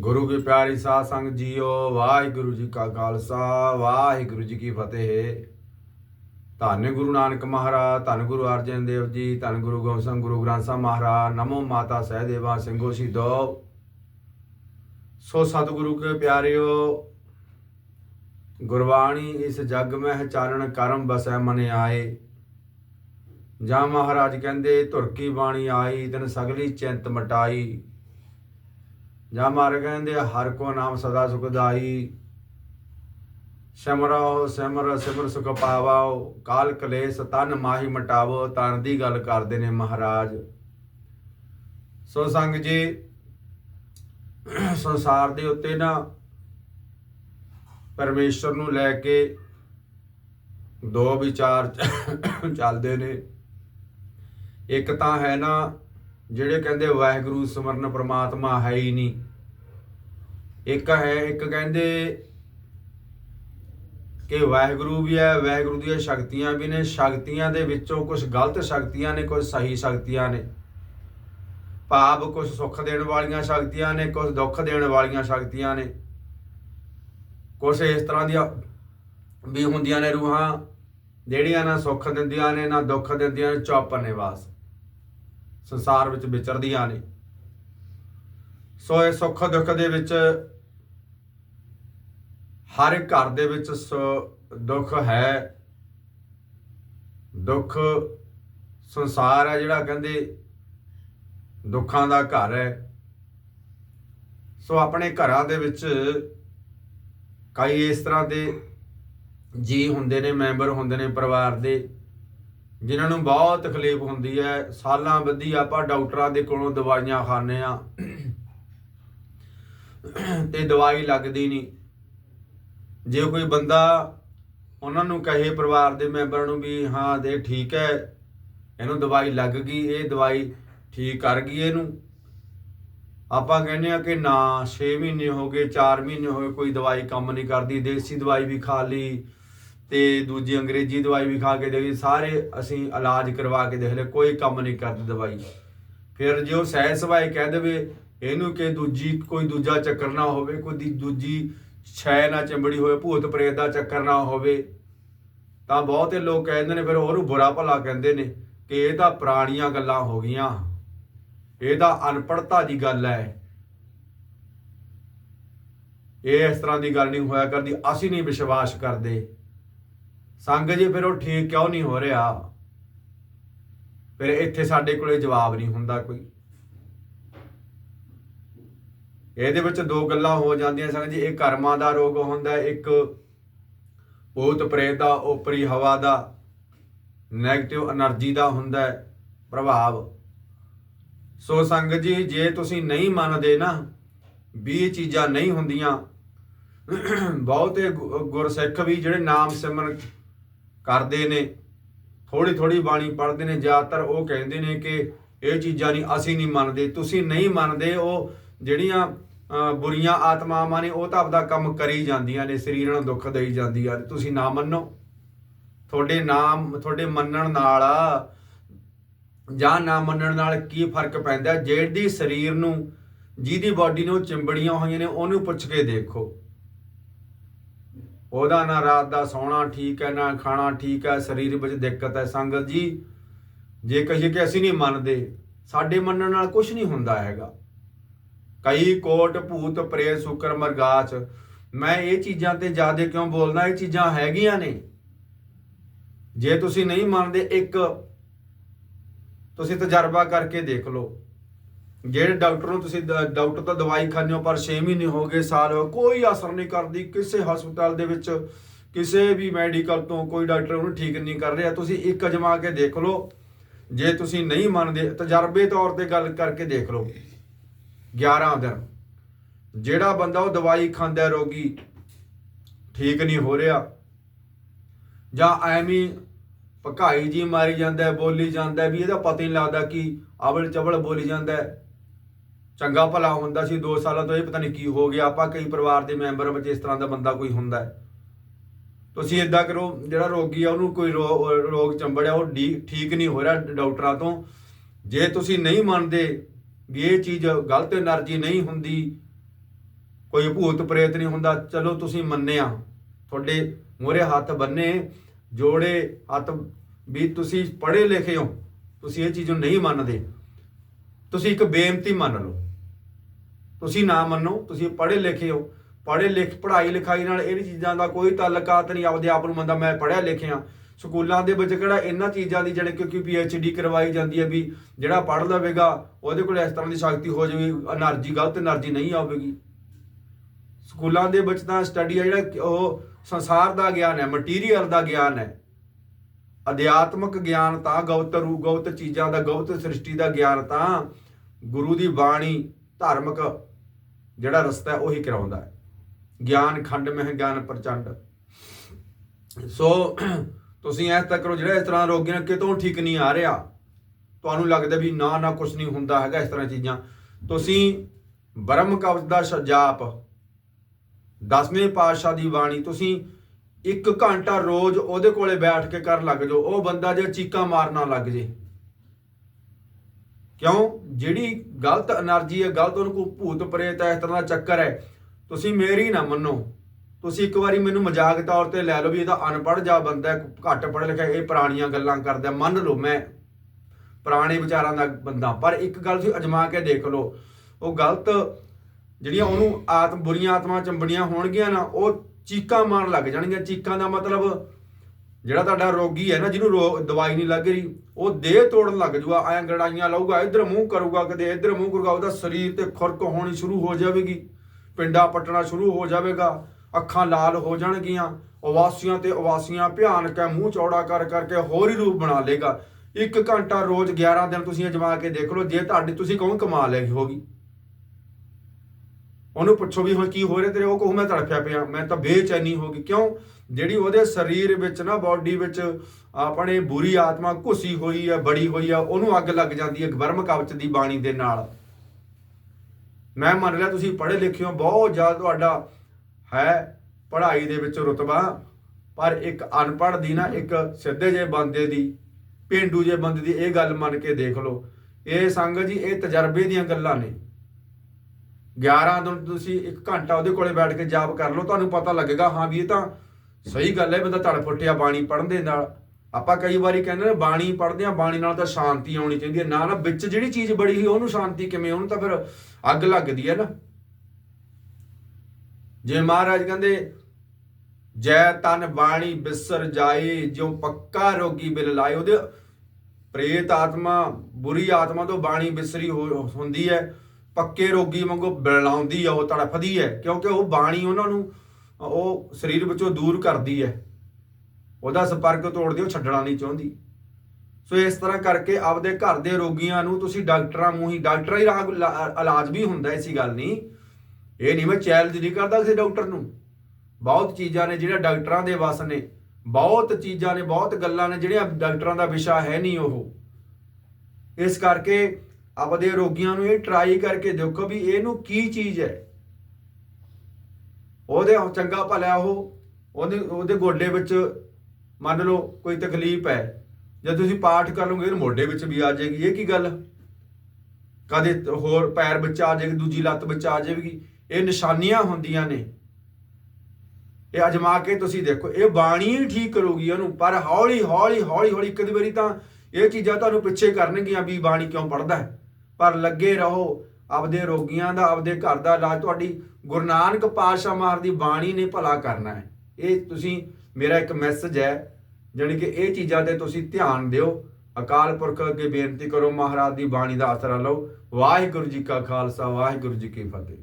ਗੁਰੂ ਕੀ ਪਿਆਰੀ ਸਾਧ ਸੰਗਤ ਜੀਓ, ਵਾਹਿਗੁਰੂ ਜੀ ਕਾ ਖਾਲਸਾ, ਵਾਹਿਗੁਰੂ ਜੀ ਕੀ ਫਤਿਹ। ਧੰਨ ਗੁਰੂ ਨਾਨਕ ਮਹਾਰਾਜ, ਧੰਨ ਗੁਰੂ ਅਰਜਨ ਦੇਵ ਜੀ, ਧੰਨ ਗੁਰੂ ਗੋਬਿੰਦ ਸਿੰਘ, ਗੁਰੂ ਗ੍ਰੰਥ ਸਾਹਿਬ ਮਹਾਰਾਜ, ਨਮੋ ਮਾਤਾ ਸਹਿਦੇਵਾ ਸਿੰਘੋ ਸ਼ਹੀਦੋ। ਸੋ ਸਤਿਗੁਰੂ ਕੇ ਪਿਆਰਿਓ, ਗੁਰਬਾਣੀ ਇਸ ਜਗ ਮਹਿ ਚਾਨਣ ਕਰਮ ਬਸੈ ਮਨ ਆਏ। ਜਾਂ ਮਹਾਰਾਜ ਕਹਿੰਦੇ ਧੁਰਕੀ ਬਾਣੀ ਆਈ, ਦਿਨ ਸਗਲੀ ਚਿੰਤ ਮਟਾਈ। ਜਾਂ ਮਾਰ ਕਹਿੰਦੇ ਹਰ ਕੋ ਨਾਮ ਸਦਾ ਸੁਖਦਾਈ ਸਿਮਰੋ, ਸਿਮਰ ਸਿਮਰ ਸੁਖ ਪਾਵਾਓ। ਕਾਲ ਕਲੇਸ਼ ਤਨ ਮਾਹੀ ਮਟਾਵੋ, ਤਨ ਦੀ ਗੱਲ ਕਰਦੇ ਨੇ ਮਹਾਰਾਜ। ਸੋ ਸੰਗ ਜੀ, ਸੰਸਾਰ ਦੇ ਉੱਤੇ ਨਾ ਪਰਮੇਸ਼ਰ ਨੂੰ ਲੈ ਕੇ ਦੋ ਵਿਚਾਰ ਚੱਲਦੇ ਨੇ। ਇੱਕ ਤਾਂ ਹੈ ਨਾ ਜਿਹੜੇ ਕਹਿੰਦੇ ਵਾਹਿਗੁਰੂ ਸਿਮਰਨ ਪ੍ਰਮਾਤਮਾ ਹੈ ਹੀ ਨਹੀਂ। ਇੱਕ ਹੈ, ਇੱਕ ਕਹਿੰਦੇ ਕਿ ਵਾਹਿਗੁਰੂ ਵੀ ਹੈ, ਵਾਹਿਗੁਰੂ ਦੀਆਂ ਸ਼ਕਤੀਆਂ ਵੀ ਨੇ, ਸ਼ਕਤੀਆਂ ਦੇ ਵਿੱਚੋਂ ਕੁਝ ਗਲਤ ਸ਼ਕਤੀਆਂ ਨੇ ਕੁਝ ਸਹੀ ਸ਼ਕਤੀਆਂ ਨੇ। ਭਾਵ ਕੁਝ ਸੁੱਖ ਦੇਣ ਵਾਲੀਆਂ ਸ਼ਕਤੀਆਂ ਨੇ ਕੁਝ ਦੁੱਖ ਦੇਣ ਵਾਲੀਆਂ ਸ਼ਕਤੀਆਂ ਨੇ। ਕੁਝ ਇਸ ਤਰ੍ਹਾਂ ਦੀਆਂ ਵੀ ਹੁੰਦੀਆਂ ਨੇ ਰੂਹਾਂ, ਜਿਹੜੀਆਂ ਨਾ ਸੁੱਖ ਦਿੰਦੀਆਂ ਨੇ, ਨਾ ਦੁੱਖ ਦਿੰਦੀਆਂ ਨੇ, ਚੁੱਪ ਨਿਵਾਸ। ਸੰਸਾਰ ਵਿੱਚ ਵਿਚਰਦੀਆਂ ਨੇ। ਸੋ ਇਹ ਸੁੱਖ ਦੁੱਖ ਦੇ ਵਿੱਚ ਹਰ ਇੱਕ ਘਰ ਦੇ ਵਿੱਚ ਸ- ਦੁੱਖ ਹੈ। ਦੁੱਖ ਸੰਸਾਰ ਹੈ ਜਿਹੜਾ ਕਹਿੰਦੇ ਦੁੱਖਾਂ ਦਾ ਘਰ ਹੈ। ਸੋ ਆਪਣੇ ਘਰਾਂ ਦੇ ਵਿੱਚ ਕਈ ਇਸ ਤਰ੍ਹਾਂ ਦੇ ਜੀ ਹੁੰਦੇ ਨੇ, ਮੈਂਬਰ ਹੁੰਦੇ ਨੇ ਪਰਿਵਾਰ ਦੇ। ਜਿਨ੍ਹਾਂ ਨੂੰ ਬਹੁਤ ਤਕਲੀਫ ਹੁੰਦੀ ਹੈ, ਸਾਲਾਂ ਬੱਧੀ ਆਪਾਂ ਡਾਕਟਰਾਂ ਦੇ ਕੋਲੋਂ ਦਵਾਈਆਂ ਖਾਂਦੇ ਆ ਤੇ ਦਵਾਈ ਲੱਗਦੀ ਨਹੀਂ। ਜੇ ਕੋਈ ਬੰਦਾ ਉਹਨਾਂ ਨੂੰ ਕਹੇ ਪਰਿਵਾਰ ਦੇ ਮੈਂਬਰਾਂ ਨੂੰ ਵੀ, ਹਾਂ ਦੇ, ਠੀਕ ਹੈ, ਇਹਨੂੰ ਦਵਾਈ ਲੱਗ ਗਈ, ਇਹ ਦਵਾਈ ਠੀਕ ਕਰ ਗਈ ਇਹਨੂੰ। ਆਪਾਂ ਕਹਿੰਦੇ ਆ ਕਿ ਨਾ 6 ਮਹੀਨੇ ਹੋ ਗਏ 4 ਮਹੀਨੇ ਹੋਏ ਕੋਈ ਦਵਾਈ ਕੰਮ ਨਹੀਂ ਕਰਦੀ, ਦੇਸੀ ਦਵਾਈ ਵੀ ਖਾ ਲਈ ਤੇ ਦੂਜੀ ਅੰਗਰੇਜ਼ੀ ਦਵਾਈ ਵੀ ਖਾ ਕੇ ਦੇਖੀ ਸਾਰੇ ਅਸੀਂ ਇਲਾਜ ਕਰਵਾ ਕੇ ਦੇਖ ਲਏ ਕੋਈ ਕੰਮ ਨਹੀਂ ਕਰਦੀ ਦਵਾਈ। ਫਿਰ ਜੇ ਉਹ ਸਹਿ ਸਵਾਈ ਕਹਿ ਦੇਵੇ, ਇਹਨੂੰ ਕਿ ਦੂਜੀ, ਕੋਈ ਦੂਜਾ ਚੱਕਰ ਨਾ ਹੋਵੇ, ਕੋਈ ਦੂਜੀ ਛੈ ਨਾ ਚੰਬੜੀ ਹੋਵੇ, ਭੂਤ ਪ੍ਰੇਤ ਦਾ ਚੱਕਰ ਨਾ ਹੋਵੇ, ਤਾਂ ਬਹੁਤੇ ਲੋਕ ਕਹਿੰਦੇ ਨੇ, ਫਿਰ ਉਹਨੂੰ ਬੁਰਾ ਭਲਾ ਕਹਿੰਦੇ ਨੇ ਕਿ ਇਹ ਤਾਂ ਪੁਰਾਣੀਆਂ ਗੱਲਾਂ ਹੋ ਗਈਆਂ। ਇਹ ਤਾਂ ਅਨਪੜਤਾ ਦੀ ਗੱਲ ਹੈ। ਇਹ ਇਸ ਤਰ੍ਹਾਂ ਦੀ ਗੱਲ ਨਹੀਂ ਹੋਇਆ ਕਰਦੀ, ਅਸੀਂ ਨਹੀਂ ਵਿਸ਼ਵਾਸ ਕਰਦੇ। ਸੰਗ ਜੀ ਫਿਰ ਉਹ ਠੀਕ ਕਿਉਂ ਨਹੀਂ ਹੋ ਰਿਹਾ? ਫਿਰ ਇੱਥੇ ਸਾਡੇ ਕੋਲੇ ਜਵਾਬ ਨਹੀਂ ਹੁੰਦਾ ਕੋਈ। ਇਹਦੇ ਵਿੱਚ ਦੋ ਗੱਲਾਂ ਹੋ ਜਾਂਦੀਆਂ ਸੰਗ ਜੀ। ਇਹ ਕਰਮਾਂ ਦਾ ਰੋਗ ਹੁੰਦਾ, ਇੱਕ ਬਹੁਤ ਪ੍ਰੇਤ ਦਾ, ਉਪਰੀ ਹਵਾ ਦਾ ਨੈਗੇਟਿਵ એનર્ਜੀ ਦਾ ਹੁੰਦਾ ਪ੍ਰਭਾਵ। ਸੋ ਸੰਗ ਜੀ, ਜੇ ਤੁਸੀਂ ਨਹੀਂ ਮੰਨਦੇ ਨਾ, ਵੀ ਇਹ ਚੀਜ਼ਾਂ ਨਹੀਂ ਹੁੰਦੀਆਂ, ਬਹੁਤੇ ਗੁਰਸਿੱਖ ਵੀ ਜਿਹੜੇ ਨਾਮ ਸਿਮਰਨ ਕਰਦੇ ਨੇ। ਥੋੜੀ ਥੋੜੀ ਬਾਣੀ ਪੜ੍ਹਦੇ ਨੇ। ਜ਼ਿਆਦਾਤਰ ਉਹ ਕਹਿੰਦੇ ਨੇ ਕਿ ਇਹ ਚੀਜ਼ਾਂ ਨਹੀਂ ਅਸੀਂ ਨਹੀਂ ਮੰਨਦੇ, ਤੁਸੀਂ ਨਹੀਂ ਮੰਨਦੇ, ਉਹ ਜਿਹੜੀਆਂ ਬੁਰੀਆਂ ਆਤਮਾਵਾਂ ਨੇ, ਉਹ ਤਾਂ ਆਪਦਾ ਕੰਮ ਕਰੀ ਜਾਂਦੀਆਂ ਨੇ, ਸਰੀਰ ਨੂੰ ਦੁੱਖ ਦੇਈ ਜਾਂਦੀਆਂ ਨੇ। ਤੁਸੀਂ ਨਾ ਮੰਨੋ। ਤੁਹਾਡੇ ਨਾਮ, ਤੁਹਾਡੇ ਮੰਨਣ ਨਾਲ, ਜਾਂ ਨਾ ਮੰਨਣ ਨਾਲ ਕੀ ਫ਼ਰਕ ਪੈਂਦਾ? ਹੈ? ਜਿਹੜੀ ਸਰੀਰ ਨੂੰ, ਜਿਹਦੀ ਬਾਡੀ ਨੂੰ ਚਿੰਬੜੀਆਂ ਹੋਈਆਂ ਨੇ, ਉਹਨੂੰ ਪੁੱਛ ਕੇ ਦੇਖੋ। ਉਹਦਾ ਨਾ ਰਾਤ ਦਾ ਸੌਣਾ ਠੀਕ ਹੈ, ਨਾ ਖਾਣਾ ਠੀਕ ਹੈ, ਸਰੀਰ ਵਿੱਚ ਦਿੱਕਤ ਹੈ। ਸੰਗਤ ਜੀ, ਜੇ ਕਹੀਏ ਕਿ ਅਸੀਂ ਨਹੀਂ ਮੰਨਦੇ, ਸਾਡੇ ਮੰਨਣ ਨਾਲ ਕੁਝ ਨਹੀਂ ਹੁੰਦਾ ਹੈਗਾ। ਕਈ ਕੋਟ, ਭੂਤ, ਪ੍ਰੇਤ, ਸ਼ੁਕਰ, ਮਰਗਾਚ, ਮੈਂ ਇਹ ਚੀਜ਼ਾਂ ਤੇ ਜ਼ਿਆਦਾ ਕਿਉਂ ਬੋਲਦਾ? ਇਹ ਚੀਜ਼ਾਂ ਹੈਗੀਆਂ ਨੇ। ਜੇ ਤੁਸੀਂ ਨਹੀਂ ਮੰਨਦੇ ਇੱਕ, ਤੁਸੀਂ ਤਜਰਬਾ ਕਰਕੇ ਦੇਖ ਲਓ। ਜਿਹੜੇ ਡਾਕਟਰ ਨੂੰ ਤੁਸੀਂ ਦ- ਡਾਕਟਰ ਤਾਂ ਦਵਾਈ ਖਾਂਦੇ ਹੋ, ਪਰ 6 ਮਹੀਨੇ ਹੋ ਗਏ, ਸਾਲ ਹੋ ਕੋਈ ਅਸਰ ਨਹੀਂ ਕਰਦੀ, ਕਿਸੇ ਹਸਪਤਾਲ ਦੇ ਵਿੱਚ ਕਿਸੇ ਵੀ ਮੈਡੀਕਲ ਤੋਂ ਕੋਈ ਡਾਕਟਰ ਉਹਨੂੰ ਠੀਕ ਨਹੀਂ ਕਰ ਰਿਹਾ, ਤੁਸੀਂ ਇੱਕ ਅਜਮਾ ਕੇ ਦੇਖ ਲਓ, ਜੇ ਤੁਸੀਂ ਨਹੀਂ ਮੰਨਦੇ, ਤਜਰਬੇ ਤੌਰ ਤੇ ਗੱਲ ਕਰਕੇ ਦੇਖ ਲਓ 11 ਦਿਨ, ਜਿਹੜਾ ਬੰਦਾ ਉਹ ਦਵਾਈ ਖਾਂਦਾ ਰੋਗੀ, ਠੀਕ ਨਹੀਂ ਹੋ ਰਿਹਾ, ਜਾਂ ਐਵੇਂ ਭਕਾਈ ਜੀ ਮਾਰੀ ਜਾਂਦਾ, ਬੋਲੀ ਜਾਂਦਾ, ਵੀ ਇਹਦਾ ਪਤਾ ਹੀ ਨਹੀਂ ਲੱਗਦਾ ਕਿ ਅਵਲ ਚਵਲ ਬੋਲੀ ਜਾਂਦਾ ਚੰਗਾ ਭਲਾ ਹੁੰਦਾ ਸੀ 2 ਸਾਲਾਂ ਤੋਂ ਇਹ ਪਤਾ ਨਹੀਂ ਕੀ ਹੋ ਗਿਆ। ਆਪਾਂ ਕਈ ਪਰਿਵਾਰ ਦੇ ਮੈਂਬਰ ਵਿੱਚ ਇਸ ਤਰ੍ਹਾਂ ਦਾ ਬੰਦਾ ਕੋਈ ਹੁੰਦਾ ਤੁਸੀਂ ਇਦਾਂ ਕਰੋ, ਜਿਹੜਾ ਰੋਗੀ ਆ, ਉਹਨੂੰ ਕੋਈ ਰੋਗ ਚੰਬੜਿਆ, ਉਹ ਠੀਕ ਨਹੀਂ ਹੋ ਰਿਹਾ ਡਾਕਟਰਾਂ ਤੋਂ। ਜੇ ਤੁਸੀਂ ਨਹੀਂ ਮੰਨਦੇ ਵੀ ਇਹ ਚੀਜ਼ ਗਲਤ એનર્ਜੀ ਨਹੀਂ ਹੁੰਦੀ, ਕੋਈ ਭੂਤ ਪ੍ਰੇਤ ਨਹੀਂ ਹੁੰਦਾ, ਚਲੋ ਤੁਸੀਂ ਮੰਨਿਆ ਤੁਹਾਡੇ ਮੋਰੇ ਹੱਥ ਬੰਨੇ, ਜੋੜੇ ਹੱਥ ਵੀ ਤੁਸੀਂ ਪੜ੍ਹੇ ਲਿਖੇ ਹੋ, ਤੁਸੀਂ ਇਹ ਚੀਜ਼ ਨੂੰ ਨਹੀਂ ਮੰਨਦੇ। ਤੁਸੀਂ ਇੱਕ ਬੇਇਮਤੀ ਮੰਨ ਲਓ। ਤੁਸੀਂ ਨਾ ਮੰਨੋ, ਤੁਸੀਂ ਪੜ੍ਹੇ ਲਿਖੇ ਹੋ। ਪੜ੍ਹੇ ਲਿਖ, ਪੜ੍ਹਾਈ ਲਿਖਾਈ ਨਾਲ ਇਹ ਚੀਜ਼ਾਂ ਦਾ ਕੋਈ ਤਾਲੁਕਾਤ ਨਹੀਂ, ਆਪਦੇ ਆਪ ਨੂੰ ਮੰਨਦਾ ਮੈਂ ਪੜ੍ਹਿਆ ਲਿਖਿਆ। ਸਕੂਲਾਂ ਦੇ ਵਿੱਚ ਕਿਹੜਾ ਇਹਨਾਂ ਚੀਜ਼ਾਂ ਦੀ ਜਿਹੜੇ ਕਿਉਂਕਿ ਪੀ ਐੱਚ ਡੀ ਕਰਵਾਈ ਜਾਂਦੀ ਹੈ ਵੀ ਜਿਹੜਾ ਪੜ੍ਹ ਲਵੇਗਾ, ਉਹਦੇ ਕੋਲ ਇਸ ਤਰ੍ਹਾਂ ਦੀ ਸ਼ਕਤੀ ਹੋ ਜਾਵੇ એનર્ਜੀ ਗਲਤ એનર્ਜੀ ਨਹੀਂ ਆਵੇਗੀ। ਸਕੂਲਾਂ ਦੇ ਵਿੱਚ ਤਾਂ ਸਟੱਡੀ ਹੈ ਜਿਹੜਾ ਉਹ ਸੰਸਾਰ ਦਾ ਗਿਆਨ ਹੈ ਮਟੀਰੀਅਲ ਦਾ ਗਿਆਨ ਹੈ। ਅਧਿਆਤਮਿਕ ਗਿਆਨ ਤਾਂ ਗੌਤ ਰੂ ਗੌਤ ਚੀਜ਼ਾਂ ਦਾ ਗੌਤ ਸ੍ਰਿਸ਼ਟੀ ਦਾ ਗਿਆਨ ਤਾਂ ਗੁਰੂ ਦੀ ਬਾਣੀ ਧਾਰਮਿਕ ਜਿਹੜਾ ਰਸਤਾ ਹੈ ਉਹੀ ਕਰਾਉਂਦਾ ਹੈ। ਗਿਆਨ ਖੰਡ ਮਹਿ ਗਿਆਨ ਪ੍ਰਚੰਡ। ਸੋ ਤੁਸੀਂ ਇਸ ਤਰ੍ਹਾਂ ਕਰੋ, ਜਿਹੜਾ ਇਸ ਤਰ੍ਹਾਂ ਰੋਗੀ ਨਾਲ ਕਿਤੋਂ ਠੀਕ ਨਹੀਂ ਆ ਰਿਹਾ, ਤੁਹਾਨੂੰ ਲੱਗਦਾ ਵੀ ਨਾ ਨਾ ਕੁਝ ਨਹੀਂ ਹੁੰਦਾ ਹੈਗਾ ਇਸ ਤਰ੍ਹਾਂ ਚੀਜ਼ਾਂ। ਤੁਸੀਂ ਬ੍ਰਹਮ ਕਵਚ ਦਾ ਸ਼- ਜਾਪ, ਦਸਵੇਂ ਪਾਤਸ਼ਾਹ ਦੀ ਬਾਣੀ, ਤੁਸੀਂ ਇੱਕ ਘੰਟਾ ਰੋਜ਼ ਉਹਦੇ ਕੋਲੇ ਬੈਠ ਕੇ ਕਰਨ ਲੱਗ ਜਾਓ। ਉਹ ਬੰਦਾ ਜੇ ਚੀਕਾਂ ਮਾਰਨਾ ਲੱਗ ਜੇ ਕਿਉਂ? ਜਿਹੜੀ ਗਲਤ એનર્ਜੀ ਹੈ, ਗਲਤ ਉਹਨੂੰ ਕੋਈ ਭੂਤ ਪ੍ਰੇਤ ਹੈ, ਇਸ ਤਰ੍ਹਾਂ ਦਾ ਚੱਕਰ ਹੈ। ਤੁਸੀਂ ਮੇਰੀ ਨਾ ਮੰਨੋ। ਤੁਸੀਂ ਇੱਕ ਵਾਰੀ ਮੈਨੂੰ ਮਜ਼ਾਕ ਤੌਰ ਤੇ ਲੈ ਲਓ ਵੀ ਇਹਦਾ ਅਨਪੜ੍ਹ ਜਾ ਬੰਦਾ ਘੱਟ ਪੜ੍ਹ ਲਿਖਿਆ, ਇਹ ਪੁਰਾਣੀਆਂ ਗੱਲਾਂ ਕਰਦਾ ਮੰਨ ਲਓ ਮੈਂ ਪੁਰਾਣੇ ਵਿਚਾਰਾਂ ਦਾ ਬੰਦਾ ਪਰ ਇੱਕ ਗੱਲ ਤੁਸੀਂ ਅਜਮਾ ਕੇ ਦੇਖ ਲਓ। ਉਹ ਗਲਤ ਜਿਹੜੀਆਂ ਉਹਨੂੰ ਆਤਮ ਬੁਰੀਆਂ ਆਤਮਾ ਚੰਬੜੀਆਂ ਹੋਣਗੀਆਂ ਨਾ, ਉਹ ਚੀਕਾਂ ਮਾਰਨ ਲੱਗ ਜਾਣਗੀਆਂ। ਚੀਕਾਂ ਦਾ ਮਤਲਬ ਜਿਹੜਾ ਤੁਹਾਡਾ ਰੋਗੀ ਹੈ ਨਾ, ਜਿਹਨੂੰ ਰੋ- ਦਵਾਈ ਨਹੀਂ ਲੱਗ ਰਹੀ, ਉਹ ਦੇਹ ਤੋੜਨ ਲੱਗ ਜੂਗਾ, ਐਂ ਗੜਾਈਆਂ ਲਾਊਗਾ, ਇਧਰ ਮੂੰਹ ਕਰੂਗਾ ਕਦੇ ਇਧਰ ਮੂੰਹ ਕਰੂਗਾ, ਉਹਦਾ ਸਰੀਰ ਤੇ ਖੁਰਕ ਹੋਣੀ ਸ਼ੁਰੂ ਹੋ ਜਾਵੇਗੀ, ਪਿੰਡਾ ਪਟਣਾ ਸ਼ੁਰੂ ਹੋ ਜਾਵੇਗਾ, ਅੱਖਾਂ ਲਾਲ ਹੋ ਜਾਣਗੀਆਂ, ਉਵਾਸੀਆਂ ਤੇ ਉਵਾਸੀਆਂ ਭਿਆਨਕ ਹੈ, ਮੂੰਹ ਚੌੜਾ ਕਰ ਕਰਕੇ ਹੋਰ ਹੀ ਰੂਪ ਬਣਾ ਲੇਗਾ ਇੱਕ ਘੰਟਾ ਰੋਜ਼ 11 ਦਿਨ ਤੁਸੀਂ ਅਜਮਾ ਕੇ ਦੇਖ ਲਓ, ਜੇ ਤੁਹਾਡੀ ਤੁਸੀਂ ਕਹੋ ਕਮਾਲ ਹੈ ਹੋਗੀ? ਉਹਨੂੰ ਪੁੱਛੋ ਵੀ ਹੁਣ ਕੀ ਹੋ ਰਿਹਾ ਤੇਰੇ, ਉਹ ਕਹੂ, ਮੈਂ ਤੜਫਿਆ ਪਿਆ, ਮੈਂ ਤਾਂ ਬੇਚੈਨੀ ਹੋ ਗਈ। ਕਿਉਂ? ਜਿਹੜੀ ਉਹਦੇ ਸਰੀਰ ਵਿੱਚ ਨਾ ਬਾਡੀ ਵਿੱਚ ਆਪਣੇ ਬੁਰੀ ਆਤਮਾ ਘੁਸੀ ਹੋਈ ਹੈ ਬੜੀ ਹੋਈ ਆ, ਉਹਨੂੰ ਅੱਗ ਲੱਗ ਜਾਂਦੀ ਹੈ ਗਰਮ ਕਵਚ ਦੀ ਬਾਣੀ ਦੇ ਨਾਲ। ਮੈਂ ਮੰਨ ਲਿਆ, ਤੁਸੀਂ ਪੜ੍ਹੇ ਲਿਖੇ ਹੋ, ਬਹੁਤ ਜ਼ਿਆਦਾ ਤੁਹਾਡਾ ਹੈ ਪੜ੍ਹਾਈ ਦੇ ਵਿੱਚ ਰੁਤਬਾ, ਪਰ ਇੱਕ ਅਨਪੜ੍ਹ ਦੀ ਨਾ, ਇੱਕ ਸਿੱਧੇ ਜੇ ਬੰਦੇ ਦੀ, ਪਿੰਡੂ ਜੇ ਬੰਦੇ ਦੀ ਇਹ ਗੱਲ ਮੰਨ ਕੇ ਦੇਖ ਲਓ। ਇਹ ਸੰਗਤ ਜੀ, ਇਹ ਤਜਰਬੇ ਦੀਆਂ ਗੱਲਾਂ ਨੇ। 11 ਦਿਨ ਤੁਸੀਂ ਇੱਕ ਘੰਟਾ ਉਹਦੇ ਕੋਲੇ ਬੈਠ ਕੇ ਜਾਪ ਕਰ ਲਓ, ਤੁਹਾਨੂੰ ਪਤਾ ਲੱਗੇਗਾ, ਹਾਂ ਵੀ ਇਹ ਤਾਂ ਸਹੀ ਗੱਲ ਹੈ, ਬੰਦਾ ਤੜ ਫੁੱਟਿਆ ਬਾਣੀ ਪੜ੍ਹਨ ਦੇ ਨਾਲ। ਆਪਾਂ ਕਈ ਵਾਰੀ ਕਹਿੰਦੇ ਨੇ ਬਾਣੀ ਪੜ੍ਹਦੇ ਆ ਬਾਣੀ ਨਾਲ ਤਾਂ ਸ਼ਾਂਤੀ ਆਉਣੀ ਚਾਹੀਦੀ ਹੈ। ਨਾ ਨਾ, ਵਿੱਚ ਜਿਹੜੀ ਚੀਜ਼ ਬੜੀ ਸੀ, ਉਹਨੂੰ ਸ਼ਾਂਤੀ ਕਿਵੇਂ, ਉਹਨੂੰ ਤਾਂ ਫਿਰ ਅੱਗ ਲੱਗਦੀ ਹੈ ਨਾ। ਜੇ ਮਹਾਰਾਜ ਕਹਿੰਦੇ, ਜੈ ਤਨ ਬਾਣੀ ਬਿਸਰ ਜਾਏ, ਜਿਉ ਪੱਕਾ ਰੋਗੀ ਬਿਲ ਲਾਏ, ਉਹਦੇ ਪ੍ਰੇਤ ਆਤਮਾ, ਬੁਰੀ ਆਤਮਾ ਤੋਂ ਬਾਣੀ ਬਿਸਰੀ ਹੋ- ਹੁੰਦੀ ਹੈ। ਪੱਕੇ ਰੋਗੀ ਵਾਂਗੂ ਬਿਲਾਉਂਦੀ ਆ, ਉਹ ਤੜਫਦੀ ਹੈ ਕਿਉਂਕਿ ਉਹ ਬਾਣੀ ਉਹਨਾਂ ਨੂੰ, ਉਹ ਸਰੀਰ ਵਿੱਚੋਂ ਦੂਰ ਕਰਦੀ ਹੈ ਉਹਦਾ ਸੰਪਰਕ ਤੋੜਦੀ ਉਹ ਛੱਡਣਾ ਨਹੀਂ ਚਾਹੁੰਦੀ। ਸੋ ਇਸ ਤਰ੍ਹਾਂ ਕਰਕੇ ਆਪਦੇ ਘਰ ਦੇ ਰੋਗੀਆਂ ਨੂੰ ਤੁਸੀਂ ਡਾਕਟਰਾਂ ਮੂੰਹ ਹੀ, ਡਾਕਟਰਾਂ ਹੀ ਰਾਹ ਇਲਾ- ਇਲਾਜ ਵੀ ਹੁੰਦਾ, ਐਸੀ ਗੱਲ ਨਹੀਂ। ਇਹ ਨਹੀਂ ਮੈਂ ਚੈਲੰਜ ਨਹੀਂ ਕਰਦਾ ਕਿਸੇ ਡਾਕਟਰ ਨੂੰ। ਬਹੁਤ ਚੀਜ਼ਾਂ ਨੇ ਜਿਹੜੀਆਂ ਡਾਕਟਰਾਂ ਦੇ ਵਸ ਨੇ। ਬਹੁਤ ਚੀਜ਼ਾਂ ਨੇ, ਬਹੁਤ ਗੱਲਾਂ ਨੇ ਜਿਹੜੀਆਂ ਡਾਕਟਰਾਂ ਦਾ ਵਿਸ਼ਾ ਹੈ ਨਹੀਂ ਉਹ। ਇਸ ਕਰਕੇ ਆਪਦੇ ਰੋਗੀਆਂ ਨੂੰ ਇਹ ਟਰਾਈ ਕਰਕੇ ਦੇਖੋ ਵੀ ਇਹਨੂੰ ਕੀ ਚੀਜ਼ ਹੈ। ਉਹਦੇ ਚੰਗਾ ਭਲਾ ਉਹ, ਉਹਦੇ ਉਹਦੇ ਗੋਡੇ ਵਿੱਚ ਮੰਨ ਲਓ ਕੋਈ ਤਕਲੀਫ ਹੈ, ਜੇ ਤੁਸੀਂ ਪਾਠ ਕਰ ਲਓਗੇ ਇਹ ਮੋਢੇ ਵਿੱਚ ਵੀ ਆ ਜਾਏਗੀ, ਇਹ ਕੀ ਗੱਲ? ਕਦੇ ਹੋਰ ਪੈਰ ਵਿੱਚ ਆ ਜਾਏਗੀ, ਦੂਜੀ ਲੱਤ ਵਿੱਚ ਆ ਜਾਏਗੀ, ਇਹ ਨਿਸ਼ਾਨੀਆਂ ਹੁੰਦੀਆਂ ਨੇ। ਇਹ ਅਜਮਾ ਕੇ ਤੁਸੀਂ ਦੇਖੋ, ਇਹ ਬਾਣੀ ਹੀ ਠੀਕ ਕਰੂਗੀ ਉਹਨੂੰ, ਪਰ ਹੌਲੀ ਹੌਲੀ ਹੌਲੀ ਹੌਲੀ ਇੱਕ ਵਾਰੀ ਤਾਂ ਇਹ ਚੀਜ਼ਾਂ ਤੁਹਾਨੂੰ ਪਿੱਛੇ ਕਰਨਗੀਆਂ ਵੀ ਬਾਣੀ ਕਿਉਂ ਪੜਦਾ ਹੈ। ਪਰ ਲੱਗੇ ਰਹੋ। ਆਪਦੇ ਰੋਗੀਆਂ ਦਾ, ਆਪਦੇ ਘਰ ਦਾ ਇਲਾਜ। ਤੁਹਾਡੀ ਗੁਰੂ ਨਾਨਕ ਪਾਤਸ਼ਾਹ ਮਾਰ ਦੀ ਬਾਣੀ ਨੇ ਭਲਾ ਕਰਨਾ ਹੈ। ਇਹ ਤੁਸੀਂ, ਮੇਰਾ ਇੱਕ ਮੈਸੇਜ ਹੈ। ਜਾਣੀ ਕਿ ਇਹ ਚੀਜ਼ਾਂ ਤੇ ਤੁਸੀਂ ਧਿਆਨ ਦਿਓ। ਅਕਾਲ ਪੁਰਖ ਅੱਗੇ ਬੇਨਤੀ ਕਰੋ, ਮਹਾਰਾਜ ਦੀ ਬਾਣੀ ਦਾ ਆਸਰਾ ਲਓ। ਵਾਹਿਗੁਰੂ ਜੀ ਕਾ ਖਾਲਸਾ, ਵਾਹਿਗੁਰੂ ਜੀ ਕੀ ਫਤਿਹ।